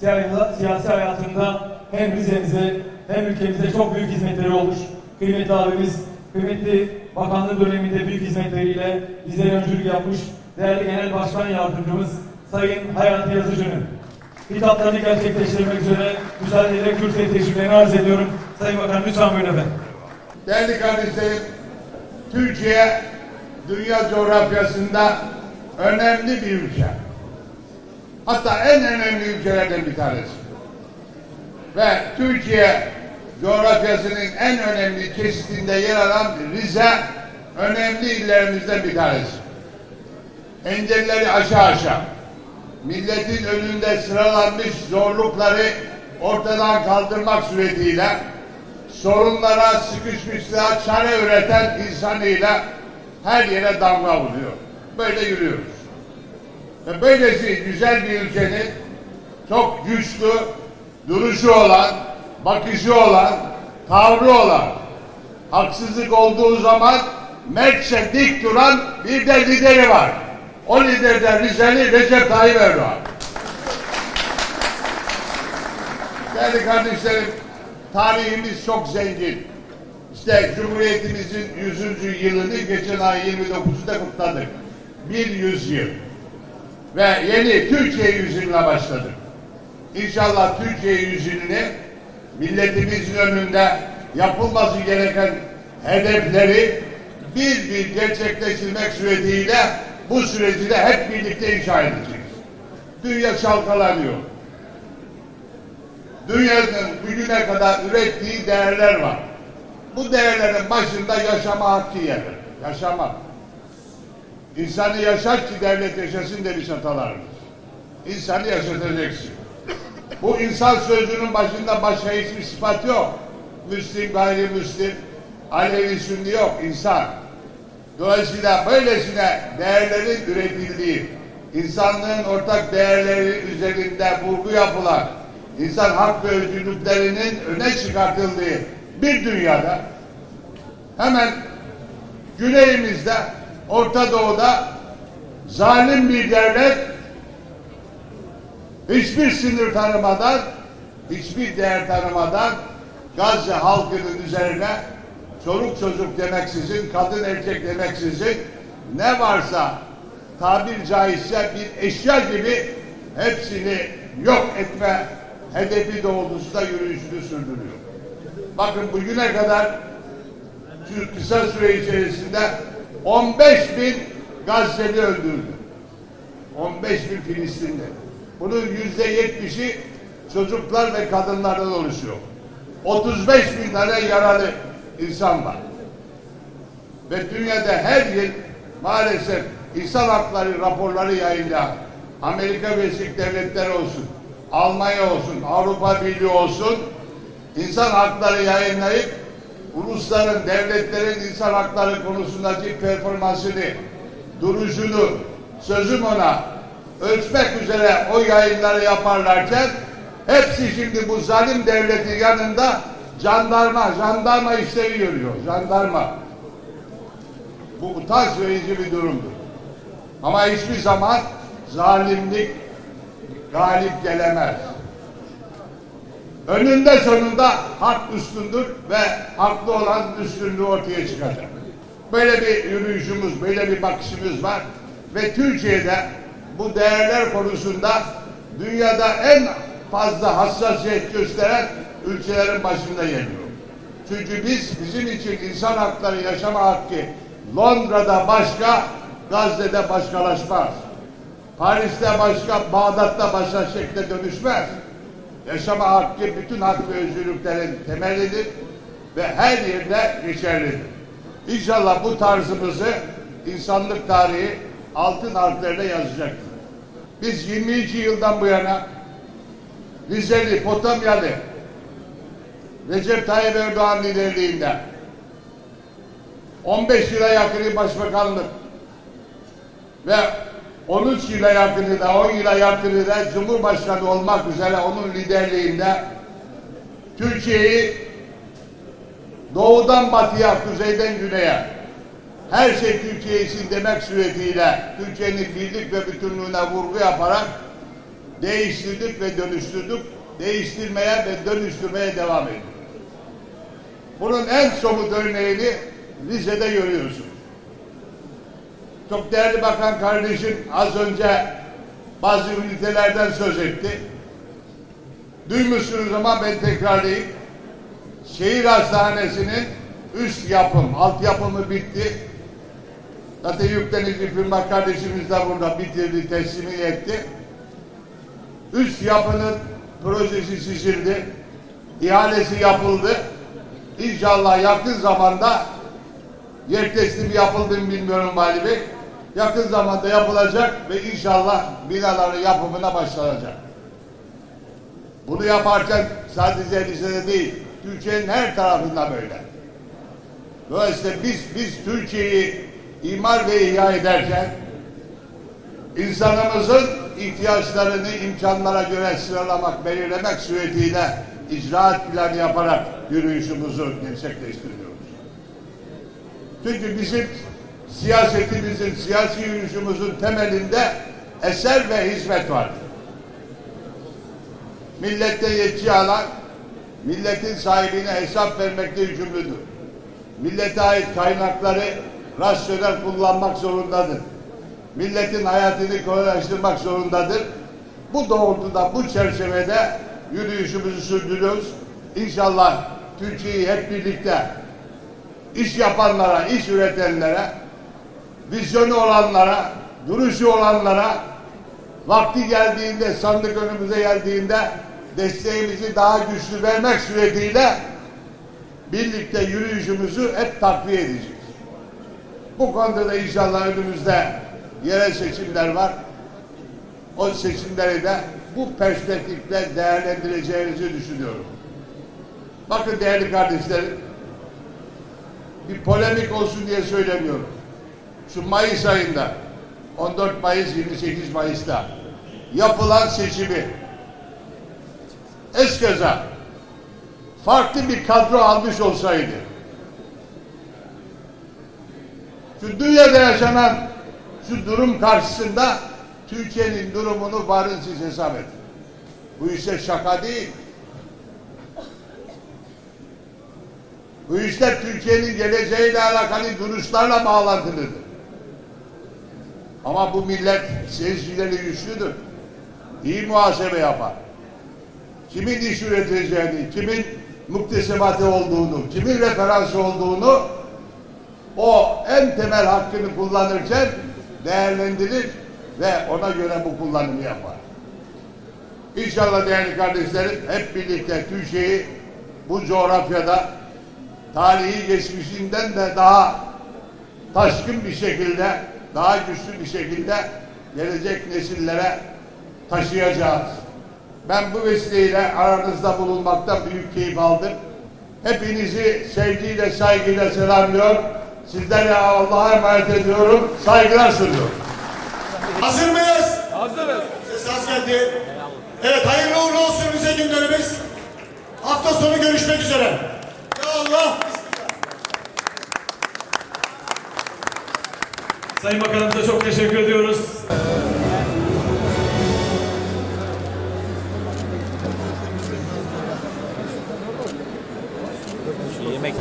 Siyasi- hayatında hem Rize'mize hem ülkemize çok büyük hizmetleri olmuş. Kıymetli abimiz, kıymetli bakanlık döneminde büyük hizmetleriyle bize öncülük yapmış değerli Genel Başkan Yardımcımız Sayın Hayati Yazıcı'nın hitaplarını gerçekleştirmek üzere müsaadeyle kürsüye teşriflerini arz ediyorum. Sayın Bakan lütfen buyurun efendim. Değerli kardeşlerim, Türkiye dünya coğrafyasında önemli bir ülke. Hatta en önemli ülkelerden bir tanesi. Ve Türkiye coğrafyasının en önemli kesitinde yer alan Rize önemli illerimizden bir tanesi. Engelleri aşağı aşağı milletin önünde sıralanmış zorlukları ortadan kaldırmak suretiyle sorunlara sıkışmışlığa çare üreten insanıyla her yere damga vuruyor. Böyle yürüyoruz. Ve böylesi güzel bir ülkenin çok güçlü duruşu olan, bakışı olan, tavrı olan, haksızlık olduğu zaman mertçe dik duran bir de lideri var. O lider de Rizeli Recep Tayyip Erdoğan. Değerli kardeşlerim, tarihimiz çok zengin. İşte Cumhuriyetimizin 100. yılını geçen ay 29'da kutladık. Bir yüzyıl. Ve yeni Türkiye yüzyılına başladık. İnşallah Türkiye yüzyılını milletimizin önünde yapılması gereken hedefleri bir bir gerçekleştirmek suretiyle bu süreci de hep birlikte inşa edeceğiz. Dünya çalkalanıyor dünyanın bugüne kadar ürettiği değerler var. Bu değerlerin başında yaşama hakkı yer. Yaşamak. İnsanı yaşat ki devlet yaşasın demiş atalarımız. İnsanı yaşatacaksın. Bu insan sözünün başında başka hiçbir sıfat yok. Müslim, gayrimüslim, Alevi, Sünni yok. İnsan. Dolayısıyla böylesine değerlerin üretildiği, insanlığın ortak değerleri üzerinde vurgu yapılan, insan hak ve özgürlüklerinin öne çıkartıldığı bir dünyada hemen güneyimizde Orta Doğu'da zalim bir devlet hiçbir sınır tanımadan hiçbir değer tanımadan Gazze halkının üzerine çoluk çocuk demeksizin, kadın erkek demeksizin ne varsa tabir caizse bir eşya gibi hepsini yok etme hedefi doğrultusunda yürüyüşünü sürdürüyor. Bakın bugüne kadar şu kısa süre içerisinde 15 bin Gazze'li öldürdü. 15 bin Filistinli. Bunun yüzde yetmişi çocuklar ve kadınlardan oluşuyor. 35 bin tane yaralı insan var. Ve dünyada her yıl maalesef insan hakları raporları yayınlayan Amerika Birleşik Devletleri olsun, Almanya olsun, Avrupa Birliği olsun insan hakları yayınlayıp ulusların, devletlerin insan hakları konusundaki performansını, duruşunu, sözüm ona ölçmek üzere o yayınları yaparlarken hepsi şimdi bu zalim devletin yanında jandarma, jandarma işlevi görüyor. Jandarma. Bu utanç verici bir durumdur. Ama hiçbir zaman zalimlik galip gelemez. Önünde sonunda hak üstündür ve haklı olan üstünlüğü ortaya çıkacak. Böyle bir yürüyüşümüz, böyle bir bakışımız var ve Türkiye'de bu değerler konusunda dünyada en fazla hassasiyet gösteren ülkelerin başında geliyor. Çünkü biz bizim için insan hakları yaşama hakkı Londra'da başka, Gazze'de başkalaşmaz. Paris'te başka, Bağdat'ta başka şekle dönüşmez. Yaşama hakkı bütün hak ve özgürlüklerin temelidir ve her yerde geçerlidir. İnşallah bu tarzımızı insanlık tarihi altın harflerle yazacaktır. Biz 22 yıldan bu yana Rizeli, Potamyalı, Recep Tayyip Erdoğan liderliğinde 15 yıla yakını başbakanlık ve 13 yıla yakını da 10 yıla yakını da Cumhurbaşkanı olmak üzere onun liderliğinde Türkiye'yi doğudan batıya, kuzeyden güneye her şey Türkiye için demek suretiyle Türkiye'nin birlik ve bütünlüğüne vurgu yaparak değiştirdik ve dönüştürdük. Değiştirmeye ve dönüştürmeye devam ediyoruz. Bunun en somut örneğini Rize'de görüyorsunuz. Çok değerli bakan kardeşim az önce bazı ünitelerden söz etti. Duymuşsunuz ama ben tekrarlayayım. Şehir hastanesinin üst yapım, alt yapımı bitti. Zaten yüklenici firma kardeşimiz de burada bitirdi, teslimini etti. Üst yapının projesi çizildi. İhalesi yapıldı. İnşallah yakın zamanda yer teslimi yapıldı mı bilmiyorum Vali Bey. Yakın zamanda yapılacak ve inşallah binaların yapımına başlanacak. Bunu yaparken sadece Rize'de değil, Türkiye'nin her tarafında böyle. Dolayısıyla biz, biz Türkiye'yi imar ve ihya ederken insanımızın ihtiyaçlarını imkanlara göre sıralamak, belirlemek suretiyle icraat planı yaparak yürüyüşümüzü gerçekleştiriyoruz. Çünkü bizim siyasetimizin, siyasi yürüyüşümüzün temelinde eser ve hizmet vardır. Millette yetki alan, milletin sahibine hesap vermekte yükümlüdür. Millete ait kaynakları rasyonel kullanmak zorundadır. Milletin hayatını kolaylaştırmak zorundadır. Bu doğrultuda, bu çerçevede yürüyüşümüzü sürdürüyoruz. İnşallah Türkiye'yi hep birlikte iş yapanlara, iş üretenlere, vizyonu olanlara, duruşu olanlara, vakti geldiğinde, sandık önümüze geldiğinde desteğimizi daha güçlü vermek suretiyle birlikte yürüyüşümüzü hep takviye edeceğiz. Bu konuda da inşallah önümüzde yerel seçimler var. O seçimleri de bu perspektifle değerlendireceğinizi düşünüyorum. Bakın değerli kardeşlerim, bir polemik olsun diye söylemiyorum. Şu Mayıs ayında, 14 Mayıs, 28 Mayıs'ta yapılan seçimi eskeza farklı bir kadro almış olsaydı şu dünyada yaşanan şu durum karşısında Türkiye'nin durumunu varın siz hesap edin. Bu işler şaka değil. Bu işler Türkiye'nin geleceğiyle alakalı duruşlarla bağlantılıdır. Ama bu millet seyircileri güçlüdür. İyi muhasebe yapar. Kimin iş üreteceğini, kimin muktesebatı olduğunu, kimin referansı olduğunu o en temel hakkını kullanırken değerlendirir ve ona göre bu kullanımı yapar. İnşallah değerli kardeşlerim hep birlikte Türkiye'yi bu coğrafyada tarihi geçmişinden de daha taşkın bir şekilde, daha güçlü bir şekilde gelecek nesillere taşıyacağız. Ben bu vesileyle aranızda bulunmaktan büyük keyif aldım. Hepinizi sevgiyle, saygıyla selamlıyor. Sizlere Allah'a emanet ediyorum. Saygılar sunuyorum. Hazır mıyız? Hazırız. Ses az geldi. Evet hayırlı uğurlu olsun bize günlerimiz. Hafta sonu görüşmek üzere. Ya Allah. Sayın Bakanımıza çok teşekkür ediyoruz. Yemek.